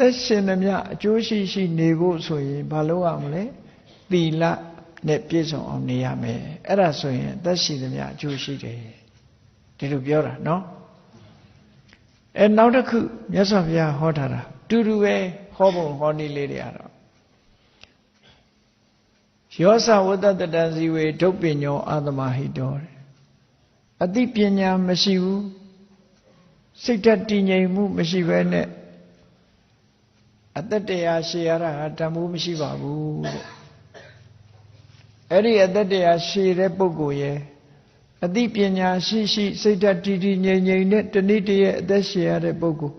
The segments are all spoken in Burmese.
သက်ရှင်သမျှအကျိုးရှိရှိနေဖို့ဆိုရင်ဘာလုပ်ရမလဲသီလနဲ့ပြည့်စုံအောင်နေရမယ်အဲ့ဒါဆိုရင်သက်ရှိသမျှအကျိုးရှိတယ်ဒီလိုပြောတာနော်အဲနောက်တစ်ခုမြတ်စွာဘုရားဟောထားတာတူတူပဲဟောပုံဟောနည်းလေးတွေကတော့ယောသဝတ္တတတံဇီဝေဒုပ္ပညောအာသမဟိတောအသိပညာမရှိဘူးစိတ်ဓာတ်တည်ငြိမ်မှုမရှိဘဲနဲ့ အသက်တရားရှည်ရတာဟာတန်ဖိုးမရှိပါဘူးတဲ့အဲ့ဒီအသက်တရားရှည်တဲ့ပုဂ္ဂိုလ်ရဲ့အသိပညာရှိရှိစိတ်ဓာတ်တည်တည်ငြိမ်ငြိမ်နဲ့တဏိတရဲ့အသက်ရှည်ရတဲ့ပုဂ္ဂိုလ်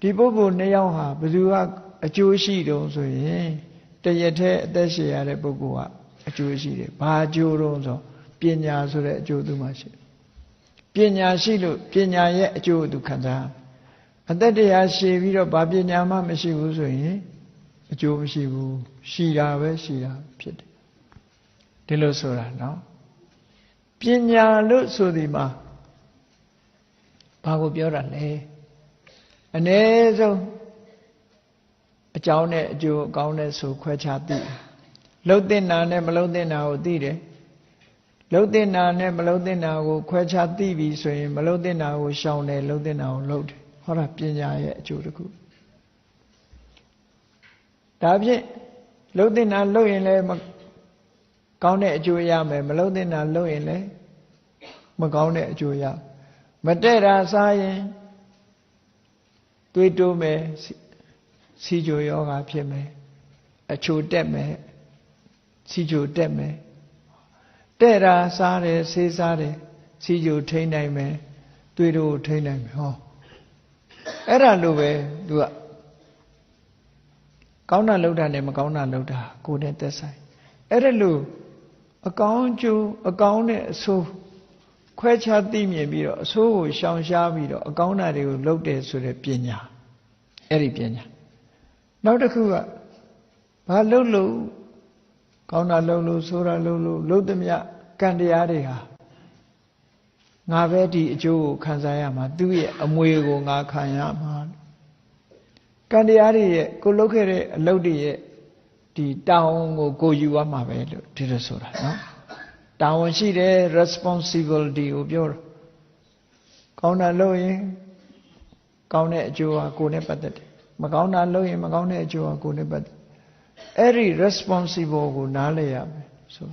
ဒီပုဂ္ဂိုလ်နှစ်ယောက်ဟာဘယ်သူကအကျိုးရှိတုံးဆိုရင်တရက်တည်းအသက်ရှည်ရတဲ့ပုဂ္ဂိုလ်ကအကျိုးရှိတယ်ဘာအကျိုးတုံးဆိုပညာဆိုတဲ့အကျိုးသူမှရှိတယ်ပညာရှိလို့ပညာရဲ့အကျိုးသူခံစား အသက်တရားရှည်ပြီးတော့ဘာပညာမှမရှိဘူးဆိုရင်အကျိုးမရှိဘူးရှိတာပဲရှိတာဖြစ်တယ်ဒီလိုဆိုတာနော်ပညာလို့ဆိုဒီမှာဘာကိုပြောတာလဲအ ਨੇ ဆုံးအကြောင်းနဲ့အကျိုးအကောင်းနဲ့ဆိုခွဲခြားသိတယ်လှုပ်တဲ့နာနဲ့မလှုပ်တဲ့နာကိုသိတယ်လှုပ်တဲ့နာနဲ့မလှုပ်တဲ့နာကိုခွဲခြားသိပြီဆိုရင်မလှုပ်တဲ့နာကိုရှောင်တယ်လှုပ်တဲ့နာကိုလှုပ်တယ် ဟောတာပညာရဲ့အကျိုးတစ်ခုဒါဖြင့်လှုပ်တဲ့နာလှုပ်ရင်လည်းကောင်းတဲ့အကျိုးရမယ်မလှုပ်တဲ့နာလှုပ်ရင်လည်းမကောင်းတဲ့အကျိုးရမတဲ့တာစားရင်တွေးတိုးမယ်စီကြိုယောဂဖြစ်မယ်အချိုတက်မယ်စီကြိုတက်မယ်တဲ့တာစားတယ်ဆေးစားတယ်စီကြိုထိန်းနိုင်မယ်တွေးတိုးထိန်းနိုင်မယ်ဟော အဲ့ဒါလိုပဲသူကကောင်းတာလှုပ်တာနဲ့မကောင်းတာလှုပ်တာကိုယ်နဲ့သက်ဆိုင်အဲ့ဒါလို့အကောင်းကျိုးအကောင်းနဲ့အဆိုးခွဲခြားသိမြင်ပြီးတော့အဆိုးကိုရှောင်ရှားပြီးတော့အကောင်းတာတွေကိုလှုပ်တယ်ဆိုတဲ့ပညာအဲ့ဒီပညာနောက်တစ်ခုကဘာလှုပ်လို့ကောင်းတာလှုပ်လို့ဆိုးတာလှုပ်လို့လှုပ်သမျှကံတရားတွေဟာ ငါပဲဒီအကျိုးကိုခံစားရမှာသူ့ရဲ့အမွေကိုငါခံရမှာကံတရားတွေရဲ့ကိုလှုပ်ခဲ့တဲ့အလုပ်တွေရဲ့ဒီတောင်းကိုကိုယူရမှာပဲလို့ဒီလိုဆိုတာနော်တာဝန်ရှိတယ် responsibility ကိုပြောတာကောင်းတာလုပ်ရင်ကောင်းတဲ့အကျိုးဟာကိုယ်နဲ့ပတ်သက်တယ်မကောင်းတာလုပ်ရင်မကောင်းတဲ့အကျိုးဟာကိုယ်နဲ့ပတ်သက်အဲ့ဒီ responsible ကိုနားလည်ရမယ်ဆို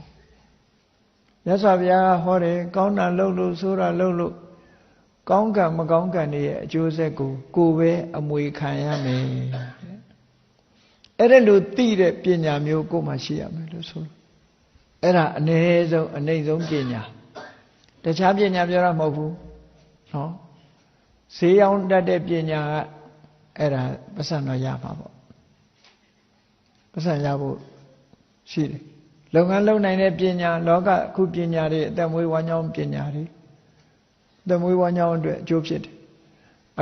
မြတ်စွာဘုရားဟောတယ်ကောင်းတာလုပ်လို့ဆိုတာလုပ်လို့ကောင်းကံမကောင်းကံတွေရဲ့အကျိုးဆက်ကိုကိုယ်ပဲအမွေခံရမယ်အဲ့ဒါလို့သိတဲ့ပညာမျိုးကိုယ်မှရှိရမယ်လို့ဆိုအဲ့ဒါအ ਨੇ ဆုံးအနှိမ့်ဆုံးပညာတခြားပညာပြောတာမဟုတ်ဘူးနော်ဈေးရောင်းတတ်တဲ့ပညာကအဲ့ဒါပတ်စံတော့ရမှာပေါ့ပတ်စံရဖို့ရှိတယ် လုပ်ငန်းလုပ်နိုင်တဲ့ပညာလောကအခုပညာတွေအသက်မွေးဝမ်းကြောင်းပညာတွေအသက်မွေးဝမ်းကြောင်းအတွက်အကျိုးဖြစ်တယ်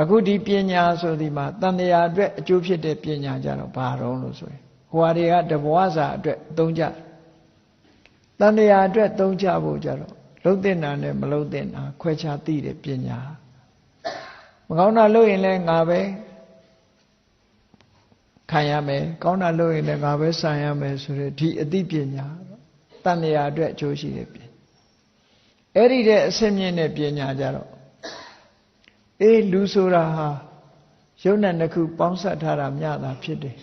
အခုဒီပညာဆိုဒီမှာတန်တရားအတွက်အကျိုးဖြစ်တဲ့ပညာကြတော့ဘာတော့လို့ဆိုရင်ဟိုဟာတွေကတဘဝစာအတွက်သုံးကြတန်တရားအတွက်သုံးကြဖို့ကြတော့လှုပ်တဲ့နာနဲ့မလှုပ်တဲ့နာခွဲခြားသိတဲ့ပညာမကောင်းတာလုပ်ရင်လည်းငါပဲ ခံရမယ်ကောင်းတာလုပ်ရင်လည်းငါပဲဆံရမယ်ဆိုတဲ့ဒီအသိပညာတန်တရားအတွက်အကျိုးရှိတဲ့ပညာအဲ့ဒီတဲ့အဆင့်မြင့်တဲ့ပညာကြတော့အေးလူဆိုတာဟာယုံနဲ့တစ်ခုပေါင်းဆက်ထားတာမျှတာဖြစ်တယ်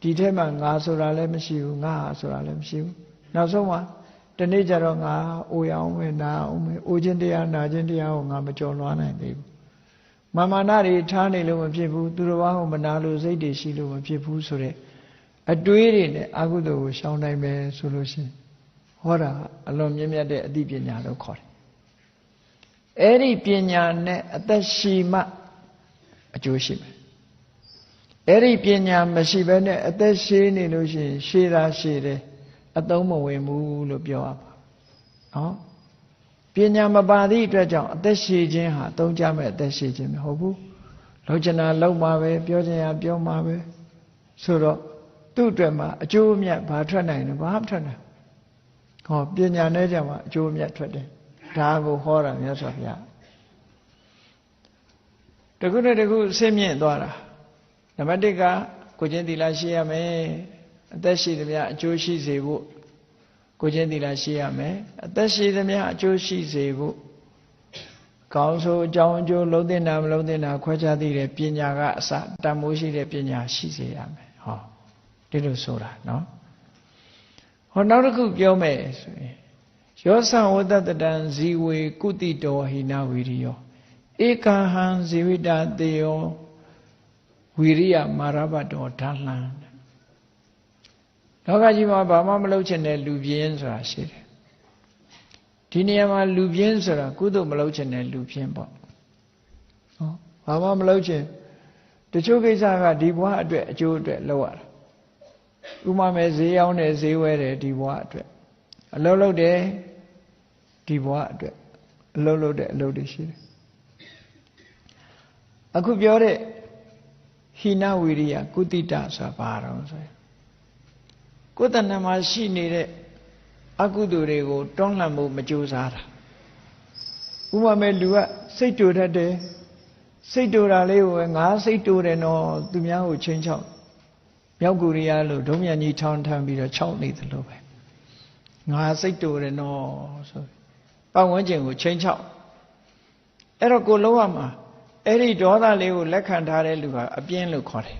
ဒီထဲမှာငါဆိုတာလည်းမရှိဘူးငါဟာဆိုတာလည်းမရှိဘူးနောက်ဆုံးမှာဒီနေ့ကျတော့ငါအိုရအောင်ပဲနာအောင်ပဲအိုခြင်းတရားနာခြင်းတရားကိုငါမကြော်လွှားနိုင်သေးဘူး မာမာနတွေထားနေလို့မဖြစ်ဘူးသူတော်ဘာကိုမနာလို့စိတ်တွေရှိလို့မဖြစ်ဘူးဆိုတဲ့အတွေးတွေနဲ့အကုသိုလ်ကိုရှောင်နိုင်မယ်ဆိုလို့ရှိရင်ဟောတာအလွန်မြင့်မြတ်တဲ့အသိပညာလို့ခေါ်တယ်အဲ့ဒီပညာနဲ့အသက်ရှိမှအကျိုးရှိမယ်အဲ့ဒီပညာမရှိဘဲနဲ့အသက်ရှိနေလို့ရှိရင်ရှည်တာရှည်တယ်အသုံးမဝင်ဘူးလို့ပြောရပါနော် ပညာမပါသည့်အတွက်ကြောင့်အသက်ရှည်ခြင်းဟာသုံးကြမဲ့အသက်ရှည်ခြင်းမဟုတ်ဘူးလောချနာလောက်မှာပဲပြောချင်ရပြောမှာပဲဆိုတော့သူ့အတွက်မှာအကျိုးအမြတ်ဘာထွက်နိုင်လဲဘာမှထွက်နိုင်ဟောပညာနဲ့ကြမှာအကျိုးအမြတ်ထွက်တယ်ဒါကိုဟောတာမြတ်စွာဘုရားတခုနဲ့တခုဆင်းမြင့်သွားတာနံပါတ်1ကကိုချင်းသီလရှိရမယ်အသက်ရှိသမျှအကျိုးရှိစေဖို့ ကိုချင်းသီလရှိရမယ်အသက်ရှိသမျှအကျိုးရှိစေဖို့ကောင်းဆိုအကြောင်းအကျိုးလုံးတင်တာမလုံးတင်တာခွဲခြားသိတဲ့ပညာကအစတန်မိုးရှိတဲ့ပညာရှိစေရမယ်ဟောဒီလိုဆိုတာနော်ဟောနောက်တစ်ခုပြောမယ်ဆိုရင်ယောသဝတ္တတံဇီဝေကုတိတောဟိနဝီရိယောဧကဟံဇီဝိတတေယောဝီရိယမာရဘတောဓာလံ လောကကြီးမှာဘာမှမလုပ်ချင်တဲ့လူပြင်းဆိုတာရှိတယ်ဒီနေရာမှာလူပြင်းဆိုတာကုသိုလ်မလုပ်ချင်တဲ့လူပြင်းပေါ့နော်ဘာမှမလုပ်ချင်တချို့ကိစ္စကဒီဘဝအတွက်အကျိုးအတွက်လုပ်ရတာဥမာမဲ့ဈေးရောက်တယ်ဈေးဝဲတယ်ဒီဘဝအတွက်အလုပ်လုပ်တယ်ဒီဘဝအတွက်အလုပ်လုပ်တဲ့အလုပ်တွေရှိတယ်အခုပြောတဲ့ဟိနဝိရိယကုတိတဆိုတာဘာတော့ဆိုရင် ကိုယ်တဏ္ဍမှာရှိနေတဲ့အကုသိုလ်တွေကိုတွန်းလှန်မှုမကြိုးစားတာဥပမာလူကစိတ်တူတတ်တယ်စိတ်တူတာလေးကိုငါစိတ်တူတယ်နော်သူများကိုချင်းချောက်မြောက်ကိုရီးယားလို့ဒုံမြန်ကြီးထောင်းထမ်းပြီးတော့ခြောက်နေသလိုပဲငါစိတ်တူတယ်နော်ဆိုပတ်ဝန်းကျင်ကိုချင်းချောက်အဲ့တော့ကိုလုံးဝမှာအဲ့ဒီဒေါသလေးကိုလက်ခံထားတဲ့လူကအပြင်းလို့ခေါ်တယ်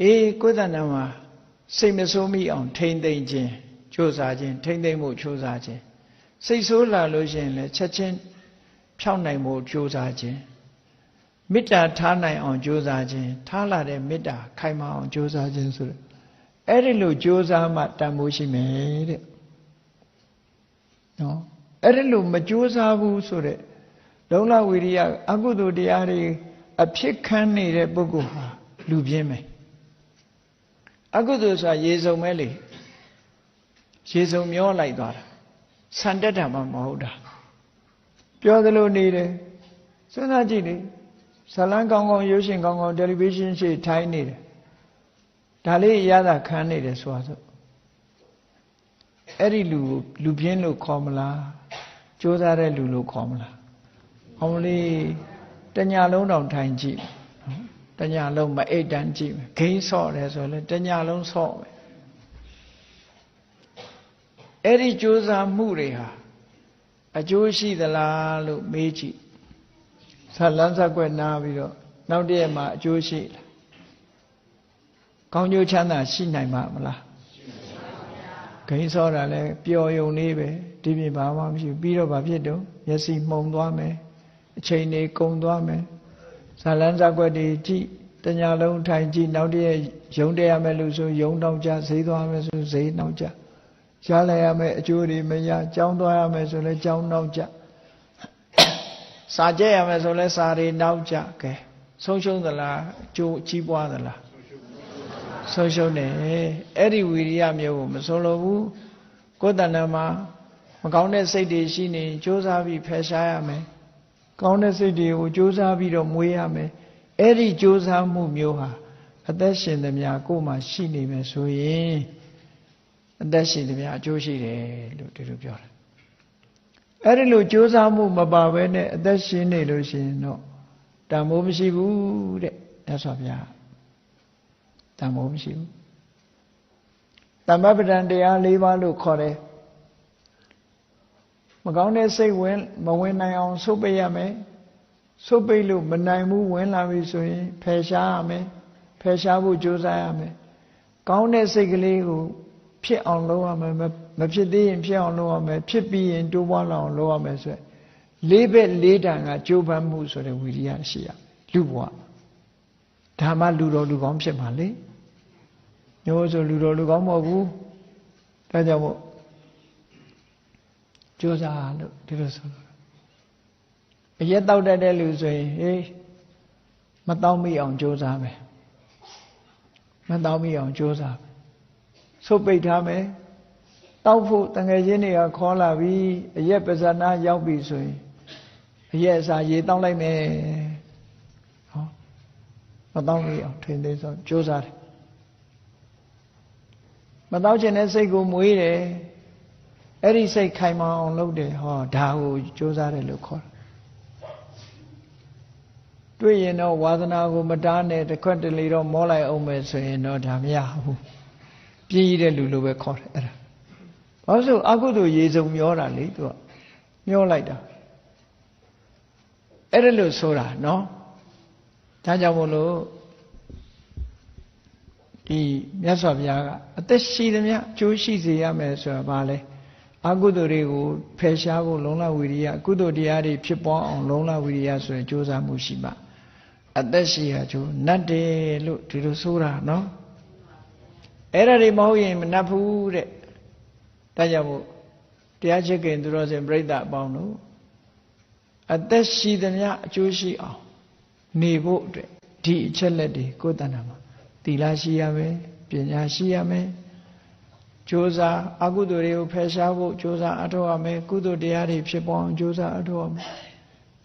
အေးကိုယ်တဏ္ဍမှာစိတ်မဆိုးမိအောင် ထိမ့်သိမ့်ခြင်းကြိုးစားခြင်းထိမ့်သိမ့်မှုကြိုးစားခြင်းစိတ်ဆိုးလာလို့ရှိရင်လည်းချက်ချင်းဖြောင်းနိုင်မှုကြိုးစားခြင်းမေတ္တာထားနိုင်အောင်ကြိုးစားခြင်းထားလာတဲ့မေတ္တာခိုင်မာအောင်ကြိုးစားခြင်းဆိုတဲ့အဲ့ဒီလိုကြိုးစားမှတန်ဖိုးရှိမယ်တဲ့နော်အဲ့ဒီလိုမကြိုးစားဘူးဆိုတဲ့လုံလဝိရိယအကုသိုလ်တရားတွေအဖြစ်ခံနေတဲ့ပုဂ္ဂိုလ်ဟာလူပြင်းမယ် အကုသိုလ်ဆိုတာရေစုံပဲလေရေစုံမျောလိုက်သွားတာဆန်တက်တာမှမဟုတ်တာပြောသလိုနေတယ်စဉ်းစားကြည့်လေဇလန်းကောင်းကောင်းရုပ်ရှင်ကောင်းကောင်းတယ်လီဗီရှင်းရှေ့ထိုင်းနေတယ်ဒါလေးရတာခံနေတယ်ဆိုတာဆိုအဲ့ဒီလူလူပြင်းလို့ခေါ်မလားစ조사တဲ့လူလို့ခေါ်မလားအောင်လေးတညာလုံးတောင်ထိုင်ကြည့် တညာလုံးမအိတ်တန်းကြည့်မယ်ဂိမ်းဆော့တယ်ဆိုလဲတညာလုံးဆော့မယ်အဲ့ဒီကြိုးစားမှုတွေဟာအကျိုးရှိသလားလို့မေးကြည့်ဆလန်းဆက်ွက်နားပြီးတော့နောက်တည့်မှာအကျိုးရှိလားကောင်းကျိုးချမ်းသာရှိနိုင်မှာမလားဂိမ်းဆော့တာလဲပျော်ယုံလေးပဲဒီပြင်ဘာမှမရှိဘူးပြီးတော့ဘာဖြစ်တော့မျက်စိမှုံသွားမယ်အချိန်တွေကုန်သွားမယ် ဇာလန်းဇာကွက်တွေကြည့်တညာလုံးထိုင်ကြည့်နောက်တည့်ရုံတက်ရမယ်လို့ဆိုရုံတောင်ကြဈေးသွားမယ်ဆိုဈေးနောက်ကြရလိုက်ရမယ်အကျိုးတွေမရကြောင်းသွားရမယ်ဆိုလဲကြောင်းနောက်ကြစာကြက်ရမယ်ဆိုလဲစာတွေနောက်ကြကဲဆုံးရှုံးသလားအကျိုးကြီးပွားသလားဆုံးရှုံးတယ်အဲ့ဒီဝီရိယမျိုးကိုမဆုံးလို့ဘူးကိုယ်တဏ္ဍမှာမကောင်းတဲ့စိတ်တွေရှိနေစ조사ပြီးဖယ်ရှားရမယ် ကောင်းတဲ့စိတ်တွေကိုကြိုးစားပြီးတော့မွေးရမယ်အဲ့ဒီကြိုးစားမှုမျိုးဟာအသက်ရှင်သမျှကိုယ်မှာရှိနေမယ်ဆိုရင်အသက်ရှင်သမျှအကျိုးရှိတယ်လို့ဒီလိုပြောတယ်အဲ့ဒီလိုကြိုးစားမှုမပါဘဲနဲ့အသက်ရှင်နေလို့ရှိရင်တော့တန်ဖိုးမရှိဘူးတဲ့မြတ်စွာဘုရားတန်ဖိုးမရှိဘူးတမ္ပပဒံတရား၄ပါးလို့ခေါ်တယ် မကောင်းတဲ့စိတ်ဝင်မဝင်နိုင်အောင်ဆုတ်ပိတ်ရမယ်ဆုတ်ပိတ်လို့မနိုင်ဘူးဝင်လာပြီဆိုရင်ဖယ်ရှားရမယ်ဖယ်ရှားဖို့ကြိုးစားရမယ်ကောင်းတဲ့စိတ်ကလေးကိုဖြစ်အောင်လုပ်ရမယ်မဖြစ်သေးရင်ဖြစ်အောင်လုပ်ရမယ်ဖြစ်ပြီးရင်တိုးပွားလာအောင်လုပ်ရမယ်ဆိုရယ်လေးဘက်လေးတန်ကကြိုးပမ်းမှုဆိုတဲ့ဝိရိယရှိရလူဘဝဒါမှလူတော်လူကောင်းဖြစ်မှာလေညိုးဆိုလူတော်လူကောင်းမဟုတ်ဘူးဒါကြောင့်မို့ ကြိုးစားလို့ဒီလိုဆိုလို့အရက်တောက်တတ်တဲ့လူဆိုရင်ဟေးမတောင်းမိအောင်ကြိုးစားမယ်မတောင်းမိအောင်ကြိုးစားဆုတ်ပိတ်ထားမယ်တောက်ဖို့တငယ်ချင်းတွေကခေါ်လာပြီးအရက်ပဇာနာရောက်ပြီဆိုရင်အရက်အစာရေတောင်းလိုက်မယ်ဟောမတောင်းမိအောင်ထိန်သိမ်းဆိုကြိုးစားတယ်မတောက်ချင်တဲ့စိတ်ကိုမွေးတယ် အဲ့ဒီစိတ်ခိုင်မာအောင်လုပ်တယ်ဟောဒါကိုစ조사တယ်လို့ခေါ်တယ်တွေ့ရင်တော့ဝါသနာကိုမတားနဲ့တစ်ခွက်တလေတော့မောလိုက်အောင်မယ်ဆိုရင်တော့ဒါမရဘူးပြင်းရတဲ့လူလိုပဲခေါ်တယ်အဲ့ဒါဘာလို့ဆိုအကုသိုလ်ရေစုံမျောတာလေသူကမျောလိုက်တာအဲ့ဒါလို့ဆိုတာနော်ဒါကြောင့်မို့လို့ဒီမြတ်စွာဘုရားကအသက်ရှိသမျှအကျိုးရှိစေရမယ်ဆိုတာဘာလဲ အကုသိုလ်တွေကိုဖယ်ရှားဖို့လုံလဝီရိယကုသိုလ်တရားတွေဖြစ်ပေါ်အောင်လုံလဝီရိယဆိုရင်ကြိုးစားမှုရှိပါအသက်ရှိရကျိုးနတ်တယ်လို့ဒီလိုဆိုတာနော်အဲ့ဒါတွေမဟုတ်ရင်မနတ်ဘူးတဲ့ဒါကြောင့်မို့တရားချစ်ခင်သူတော်စင်ပြိဿအပေါင်းတို့အသက်ရှိသမျှအကျိုးရှိအောင်နေဖို့အတွက်ဒီအချက်လက်တွေကိုယ်တဏ္ဍာမှာသီလရှိရမယ်ပညာရှိရမယ် ကြိုးစားအကုသိုလ်တွေကိုဖယ်ရှားဖို့ကြိုးစားအထောက်ရမယ်ကုသိုလ်တရားတွေဖြစ်ပေါ်အောင်ကြိုးစားအထောက်ရမယ်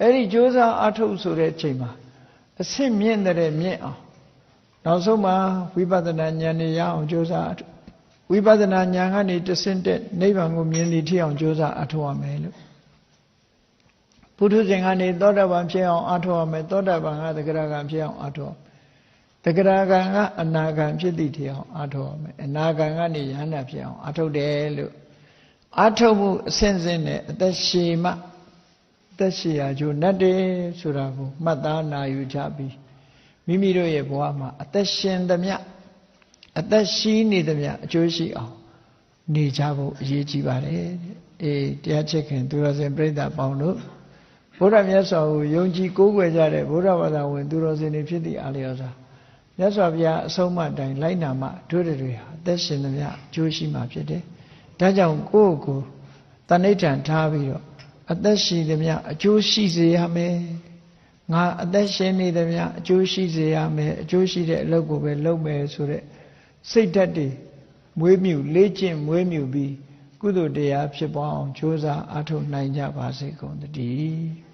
အဲ့ဒီကြိုးစားအထောက်ဆိုတဲ့အချိန်မှာအဆင့်မြင့်တဲ့မြင့်အောင်နောက်ဆုံးမှာဝိပဿနာဉာဏ်နဲ့ရအောင်ကြိုးစားအထောက်ဝိပဿနာဉာဏ်ကနေတဆင့်တက်နိဗ္ဗာန်ကိုမြင်လိထိအောင်ကြိုးစားအထောက်ရမယ်လို့ပုထုဇဉ်ကနေသောတာပန်ဖြစ်အောင်အထောက်ရမယ်သောတာပန်ကသက္ကရာကဖြစ်အောင်အထောက် တက္ကရာကံကအနာကံဖြစ်သည့်ထအောင်အာထုတ်ရမယ်အနာကံကနေယန္တာဖြစ်အောင်အာထုတ်တယ်လို့အာထုတ်မှုအစဉ်စဉ်နဲ့အသက်ရှည်မှအသက်ရှည်ရာကျိုးနတ်တယ်ဆိုတာကိုမှတ်သားနာယူကြပြီးမိမိတို့ရဲ့ဘဝမှာအသက်ရှင်သမျှအသက်ရှိနေသမျှအကျိုးရှိအောင်နေကြဖို့အရေးကြီးပါတယ်အေးတရားချစ်ခင်သူတော်စင်ပြိဿပေါင်းတို့ဘုရားမြတ်စွာကိုယုံကြည်ကိုးကွယ်ကြတဲ့ဘုရားဘာသာဝင်သူတော်စင်တွေဖြစ်သည့်အားလျော်စွာ မြတ်စွာဘုရားအဆုံးအမတိုင်းလိုက်နာမှတို့တွေဟာအသက်ရှင်သမျှအကျိုးရှိမှဖြစ်တယ်။ဒါကြောင့်ကိုယ့်ကိုယ်တဏိဋ္ဌံထားပြီးတော့အသက်ရှိသမျှအကျိုးရှိစေရမယ်။ငါအသက်ရှင်နေသမျှအကျိုးရှိစေရမယ်အကျိုးရှိတဲ့အလုပ်ကိုပဲလုပ်မယ်ဆိုတဲ့စိတ်ဓာတ်တွေမွေးမြူလေ့ကျင့်မွေးမြူပြီးကုသိုလ်တရားဖြစ်ပွားအောင်ကြိုးစားအားထုတ်နိုင်ကြပါစေကုန်သတည်း